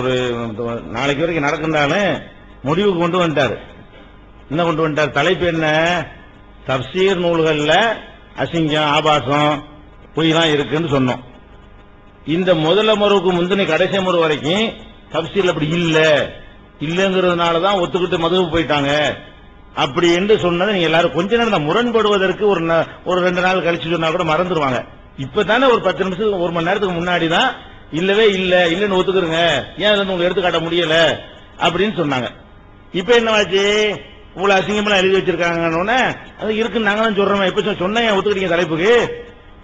ஒரு நாளைக்கு வரைக்கும் நடக்கின்றாலும் முடிவுக்கு கொண்டு வந்துட்டாரு. என்ன கொண்டு வந்துட்டார்? தலைப்பு என்ன? தப்சீர் நூல்களில் அசிங்கம் ஆபாசம் பொய்லாம் இருக்குன்னு சொன்னோம். இந்த முதல மருவுக்கு முந்தின கடைசி முறை வரைக்கும் தப்சீர்ல அப்படி இல்லை. இல்லைங்கிறதுனால தான் ஒத்துக்கிட்டு மதுவுக்கு போயிட்டாங்க. அப்படி என்று சொன்னதை நீங்க எல்லாரும் கொஞ்ச நேரம் தான் முரண்படுவதற்கு ஒரு ஒரு ரெண்டு நாள் கழிச்சு சொன்னா கூட மறந்துடுவாங்க இப்பதானே ஒரு பத்து நிமிஷத்துக்கு ஒரு மணி நேரத்துக்கு முன்னாடி தான் இல்லவே இல்ல இல்லன்னு ஒத்துக்கிறங்க ஏன் அதுல உங்களுக்கு எடுத்து காட்ட முடியல? அப்படின்னு சொன்னாங்க. இப்ப என்னவாச்சு இவ்வளவு அசிங்கமெல்லாம் எழுதி வச்சிருக்காங்கன்னு அது இருக்குன்னு நாங்களும் சொல்றோம். இப்ப சொ- ஏன் ஒத்துக்கிறீங்க தலைப்புக்கு?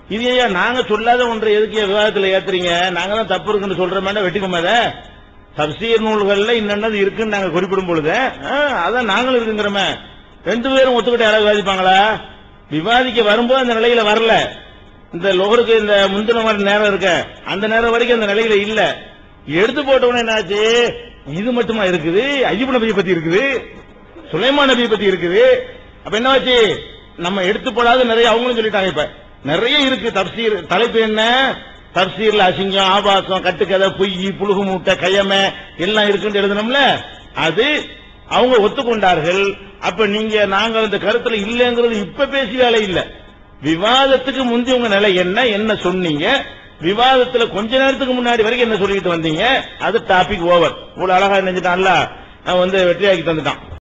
இது ஏன் நாங்க சொல்லாத ஒன்றை எதுக்கு விவாதத்தில் விவாதத்துல ஏத்துறீங்க? நாங்க தான் தப்பு இருக்குன்னு சொல்றோமே வெட்டிக்குமே அதை தப்சீர் நூல்கள்ல இன்னது இருக்குன்னு நாங்க குறிப்பிடும் பொழுது ஆ, அதான் நாங்களும் இருக்குங்கிறோமே. ரெண்டு பேரும் ஒத்துக்கிட்ட யாராவது விவாதிப்பாங்களா? விவாதிக்க வரும்போது அந்த நிலையில வரல. இந்த லோகருக்கு இந்த முந்தின மாதிரி நேரம் இருக்க. அந்த நேரம் வரைக்கும் அந்த நிலையில இல்ல. எடுத்து போட்ட உடனே என்னாச்சு? இது மட்டுமா இருக்குது? அஜிப் நபியை பத்தி இருக்குது. சுலைமா நபியை பத்தி இருக்குது. அப்ப என்னாச்சு? நம்ம எடுத்து போடாத நிறைய அவங்களும் சொல்லிட்டாங்க இப்ப. நிறைய இருக்கு தப்சீர். தலைப்பு என்ன? தப்சீர்ல அசிங்கம் ஆபாசம் கட்டுக்கதை பொய் புழுகு மூட்டை கையமை எல்லாம் இருக்குன்னு எழுதணும்ல? அது அவங்க ஒத்துக்கொண்டார்கள். அப்ப நீங்க நாங்க அந்த கருத்துல இல்லைங்கிறது இப்ப பேசி வேலை இல்லை. விவாதத்துக்கு முந்தி உங்க நிலை என்ன என்ன சொன்னீங்க? விவாதத்துல கொஞ்ச நேரத்துக்கு முன்னாடி வரைக்கும் என்ன சொல்லிட்டு வந்தீங்க? அது டாபிக் ஓவர் இவ்வளவு அழகா நினைச்சிட்டான்ல வந்து வெற்றியாக்கி தந்துட்டான்.